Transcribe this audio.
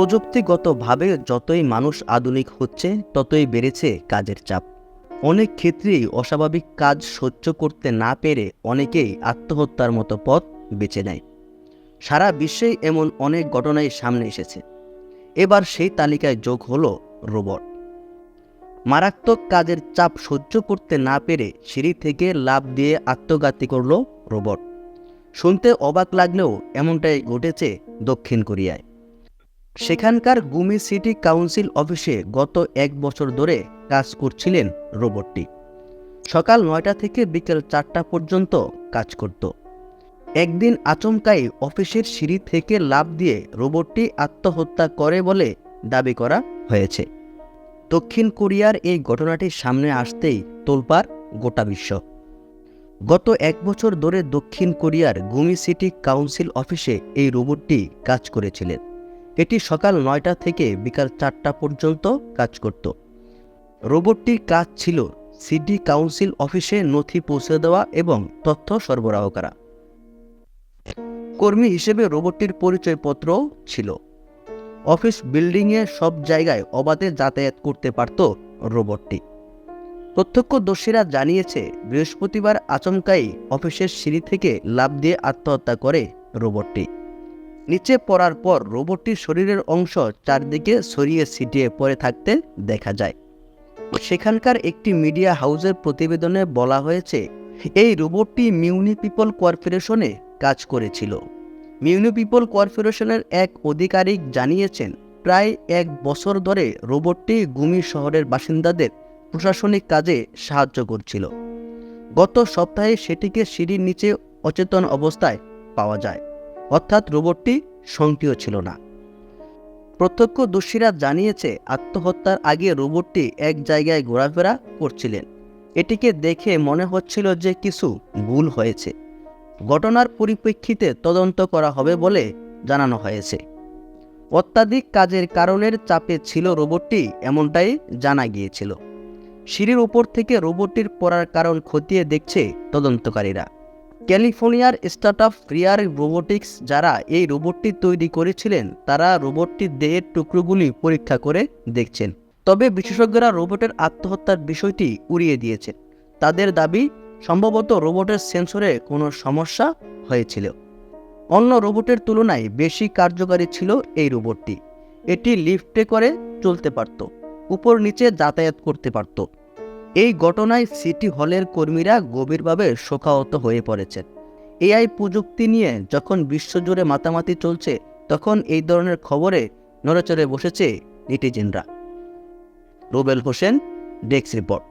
প্রযুক্তিগতভাবে যতই মানুষ আধুনিক হচ্ছে, ততই বেড়েছে কাজের চাপ। অনেক ক্ষেত্রেই অস্বাভাবিক কাজ সহ্য করতে না পেরে অনেকেই আত্মহত্যার মতো পথ বেছে নেয়। সারা বিশ্বেই এমন অনেক ঘটনাই সামনে এসেছে। এবার সেই তালিকায় যোগ হলো রোবট। মারাত্মক কাজের চাপ সহ্য করতে না পেরে সিঁড়ি থেকে লাভ দিয়ে আত্মঘাতী করল রোবট। শুনতে অবাক লাগলেও এমনটাই ঘটেছে দক্ষিণ কোরিয়ায়। সেখানকার গুমি সিটি কাউন্সিল অফিসে গত এক বছর ধরে কাজ করছিলেন রোবটটি। সকাল নয়টা থেকে বিকেল চারটা পর্যন্ত কাজ করত। একদিন আচমকাই অফিসের সিঁড়ি থেকে লাভ দিয়ে রোবটটি আত্মহত্যা করে বলে দাবি করা হয়েছে। দক্ষিণ কোরিয়ার এই ঘটনাটি সামনে আসতেই তোলপাড় গোটা বিশ্ব। গত এক বছর ধরে দক্ষিণ কোরিয়ার গুমি সিটি কাউন্সিল অফিসে এই রোবটটি কাজ করেছিলেন। এটি সকাল নয়টা থেকে বিকাল চারটা পর্যন্ত কাজ করত। রোবটটির কাজ ছিল সিটি কাউন্সিল অফিসে নথি পৌঁছে দেওয়া এবং তথ্য সরবরাহ করা। কর্মী হিসেবে রোবটটির পরিচয়পত্রও ছিল। অফিস বিল্ডিংয়ে সব জায়গায় অবাধে যাতায়াত করতে পারত রোবটটি। প্রত্যক্ষদর্শীরা জানিয়েছে, বৃহস্পতিবার আচমকাই অফিসের সিঁড়ি থেকে লাভ দিয়ে আত্মহত্যা করে রোবটটি। নিচে পড়ার পর রোবটটির শরীরের অংশ চারদিকে ছড়িয়ে ছিটিয়ে পড়ে থাকতে দেখা যায়। সেখানকার একটি মিডিয়া হাউসের প্রতিবেদনে বলা হয়েছে, এই রোবটটি মিউনি পিপল কর্পোরেশনে কাজ করেছিল। মিউনি পিপল কর্পোরেশনের এক আধিকারিক জানিয়েছেন, প্রায় এক বছর ধরে রোবটটি গুমি শহরের বাসিন্দাদের প্রশাসনিক কাজে সাহায্য করছিল। গত সপ্তাহে সেটিকে সিঁড়ির নিচে অচেতন অবস্থায় পাওয়া যায়। অর্থাৎ রোবটটি সক্রিয় ছিল না। প্রত্যক্ষদর্শীরা জানিয়েছে, আত্মহত্যার আগে রোবটটি এক জায়গায় ঘোরাফেরা করছিলেন। এটিকে দেখে মনে হচ্ছিল যে কিছু ভুল হয়েছে। ঘটনার পরিপ্রেক্ষিতে তদন্ত করা হবে বলে জানানো হয়েছে। অত্যাধিক কাজের কারণের চাপে ছিল রোবটটি, এমনটাই জানা গিয়েছিল। সিঁড়ির উপর থেকে রোবটটির পড়ার কারণ খতিয়ে দেখছে তদন্তকারীরা। ক্যালিফোর্নিয়ার স্টার্ট স্টার্টআপ রিয়ার রোবোটিক্স যারা এই রোবটটি তৈরি করেছিলেন, তারা রোবটটির দেহের টুকরোগুলি পরীক্ষা করে দেখছেন। তবে বিশেষজ্ঞরা রোবটের আত্মহত্যার বিষয়টি উড়িয়ে দিয়েছেন। তাদের দাবি, সম্ভবত রোবটের সেন্সরে কোনো সমস্যা হয়েছিল। অন্য রোবটের তুলনায় বেশি কার্যকারী ছিল এই রোবটটি। এটি লিফটে করে চলতে পারত, উপর নিচে যাতায়াত করতে পারত। এই ঘটনায় সিটি হলের কর্মীরা গভীরভাবে শোকাহত হয়ে পড়েছেন। এআই প্রযুক্তি নিয়ে যখন বিশ্বজুড়ে মাতামাতি চলছে, তখন এই ধরনের খবরে নড়েচড়ে বসেছে নিটিজেনরা। Rubel Hossain, desk report.